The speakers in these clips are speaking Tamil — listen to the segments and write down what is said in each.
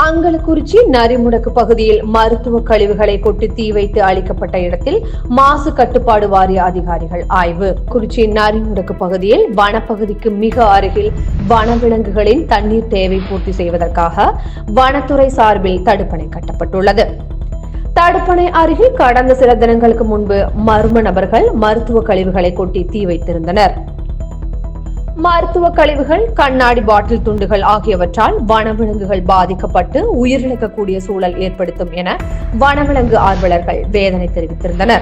அங்கலக்குறிச்சி நரிமுடக்கு பகுதியில் மருத்துவ கழிவுகளை கொட்டி தீ வைத்து அளிக்கப்பட்ட இடத்தில் மாசு கட்டுப்பாடு வாரிய அதிகாரிகள் ஆய்வு. குறிச்சி நரிமுடக்கு பகுதியில் வனப்பகுதிக்கு மிக அருகில் வனவிலங்குகளின் தண்ணீர் தேவை பூர்த்தி செய்வதற்காக வனத்துறை சார்பில் தடுப்பணை கட்டப்பட்டுள்ளது. தடுப்பணை அருகில் கடந்த சில தினங்களுக்கு முன்பு மர்ம நபர்கள் மருத்துவ கழிவுகளை கொட்டி தீ வைத்திருந்தனர். மருத்துவ கழிவுகள் கண்ணாடி பாட்டில் துண்டுகள் ஆகியவற்றால் வனவிலங்குகள் பாதிக்கப்பட்டு உயிரிழக்கக்கூடிய சூழல் ஏற்படுத்தும் என வனவிலங்கு ஆர்வலர்கள் வேதனை தெரிவித்திருந்தனர்.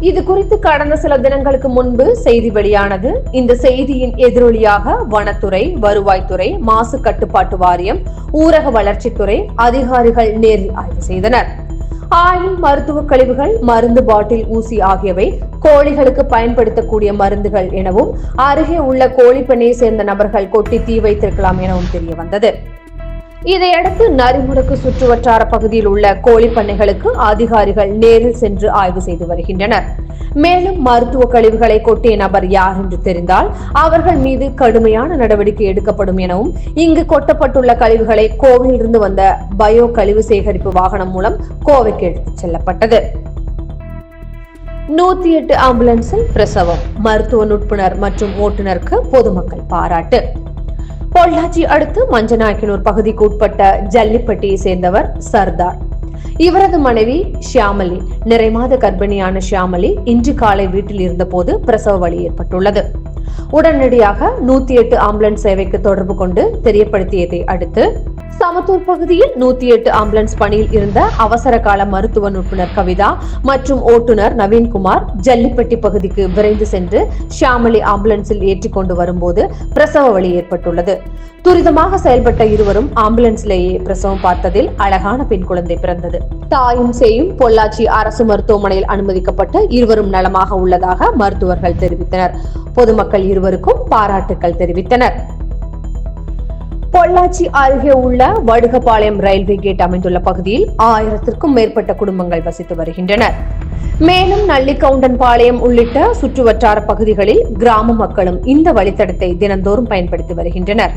இது குறித்து கடந்த சில தினங்களுக்கு முன்பு செய்தி வெளியானது. இந்த செய்தியின் எதிரொலியாக வனத்துறை வருவாய்த்துறை மாசு கட்டுப்பாட்டு வாரியம் ஊரக வளர்ச்சித்துறை அதிகாரிகள் நேரில் ஆய்வு செய்தனர். ஆயில் மருத்துவ கழிவுகள் மருந்து பாட்டில் ஊசி ஆகியவை கோழிகளுக்கு பயன்படுத்தக்கூடிய மருந்துகள் எனவும் அருகே உள்ள கோழிப்பண்ணையை சேர்ந்த நபர்கள் கொட்டி தீ வைத்திருக்கலாம் எனவும் தெரிய வந்தது இதையடுத்து நரிமுடக்கு சுற்றுவட்டார பகுதியில் உள்ள கோழி பண்ணைகளுக்கு அதிகாரிகள் நேரில் சென்று ஆய்வு செய்து வருகின்றனர். மேலும் மருத்துவ கழிவுகளை கொட்டிய நபர் யார் என்று தெரிந்தால் அவர்கள் மீது கடுமையான நடவடிக்கை எடுக்கப்படும் எனவும் இங்கு கொட்டப்பட்டுள்ள கழிவுகளை கோவையிலிருந்து வந்த பயோ கழிவு சேகரிப்பு வாகனம் மூலம் கோவைக்கு எடுத்துச் செல்லப்பட்டது. நூத்தி எட்டு ஆம்புலன்ஸில் பிரசவம் மருத்துவ நுட்புணர் மற்றும் ஓட்டுநருக்கு பொதுமக்கள் பாராட்டு. பொள்ளாச்சி அடுத்து மஞ்சநாயக்கனூர் பகுதிக்கு உட்பட்ட ஜல்லிப்பட்டியை சேர்ந்தவர் சர்தார். இவரது மனைவி ஷியாமலி நிறைமாத கர்ப்பிணியான ஷியாமலி இன்று காலை வீட்டில் இருந்தபோது பிரசவ வலி ஏற்பட்டுள்ளது. உடனடியாக நூத்தி எட்டு ஆம்புலன்ஸ் சேவைக்கு தொடர்பு கொண்டு தெரியப்படுத்தியதை அடுத்து சமத்தூர் பகுதியில் நூத்தி எட்டு ஆம்புலன்ஸ் பணியில் இருந்த அவசர கால மருத்துவ நிபுணர் கவிதா மற்றும் ஓட்டுநர் நவீன்குமார் ஜல்லிப்பட்டி பகுதிக்கு விரைந்து சென்று ஷியாமலி ஆம்புலன்ஸில் ஏற்றிக் கொண்டு வரும்போது பிரசவ வழி ஏற்பட்டுள்ளது. துரிதமாக செயல்பட்ட இருவரும் ஆம்புலன்ஸ்லேயே பிரசவம் பார்த்ததில் அழகான பெண் குழந்தை பிறந்தது. தாயும் சேயும் பொள்ளாச்சி அரசு மருத்துவமனையில் அனுமதிக்கப்பட்டு இருவரும் நலமாக உள்ளதாக மருத்துவர்கள் தெரிவித்தனர். பொதுமக்கள் இருவருக்கும் பாராட்டுக்கள் தெரிவித்தனர். பொள்ளாச்சி அருகே உள்ள வடுகபாளையம் ரயில்வே கேட் அமைந்துள்ள பகுதியில் ஆயிரத்திற்கும் மேற்பட்ட குடும்பங்கள் வசித்து வருகின்றனர். மேலும் நல்லிக்கவுண்டன்பாளையம் உள்ளிட்ட சுற்றுவட்டார பகுதிகளில் கிராம மக்களும் இந்த வழித்தடத்தை தினந்தோறும் பயன்படுத்தி வருகின்றனர்.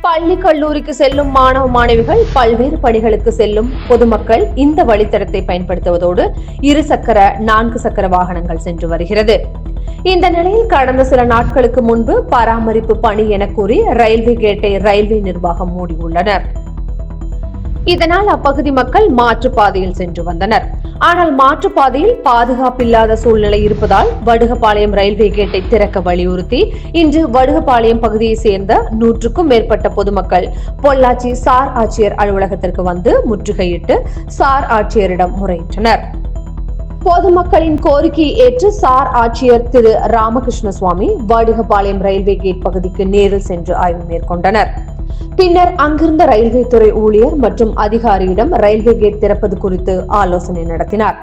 பள்ளி கல்லூரிக்கு செல்லும் மாணவ மாணவிகள் பல்வேறு பணிகளுக்கு செல்லும் பொதுமக்கள் இந்த வழித்தடத்தை பயன்படுத்துவதோடு இரு சக்கர நான்கு சக்கர வாகனங்கள் சென்று வருகிறது. இந்த நிலையில் கடந்த சில நாட்களுக்கு முன்பு பராமரிப்பு பணி என கூறி ரயில்வே கேட்டை ரயில்வே நிர்வாகம் மூடியுள்ளனர். இதனால் அப்பகுதி மக்கள் மாற்றுப்பாதையில் சென்று வந்தனர். ஆனால் மாற்றுப்பாதையில் பாதுகாப்பில்லாத சூழ்நிலை இருப்பதால் வடுகபாளையம் ரயில்வே கேட்டை திறக்க வலியுறுத்தி இன்று வடுகபாளையம் பகுதியை சேர்ந்த நூற்றுக்கும் மேற்பட்ட பொதுமக்கள் பொள்ளாச்சி சார் ஆட்சியர் அலுவலகத்திற்கு வந்து முற்றுகையிட்டு சார் ஆட்சியரிடம் முறையிட்டனர். பொதுமக்களின் கோரிக்கையை ஏற்று சார் ஆட்சியர் திரு ராமகிருஷ்ண சுவாமி வாடிகபாளையம் ரயில்வே கேட் பகுதிக்கு நேரில் சென்று ஆய்வு மேற்கொண்டனர். பின்னர் அங்கிருந்த ரயில்வே துறை ஊழியர் மற்றும் அதிகாரியிடம் ரயில்வே கேட் திறப்பது குறித்து ஆலோசனை நடத்தினார்.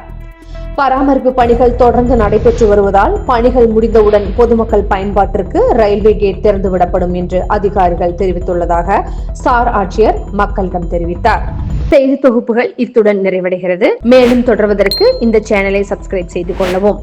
பராமரிப்பு பணிகள் தொடர்ந்து நடைபெற்று வருவதால் பணிகள் முடிந்தவுடன் பொதுமக்கள் பயன்பாட்டிற்கு ரயில்வே கேட் திறந்து விடப்படும் என்று அதிகாரிகள் தெரிவித்துள்ளதாக சார் ஆட்சியர் மக்களிடம் தெரிவித்தார். செய்தி தொகுப்புகள் இத்துடன் நிறைவடைகிறது. மேலும் தொடர்வதற்கு இந்த சேனலை சப்ஸ்கிரைப் செய்து கொள்ளவும்.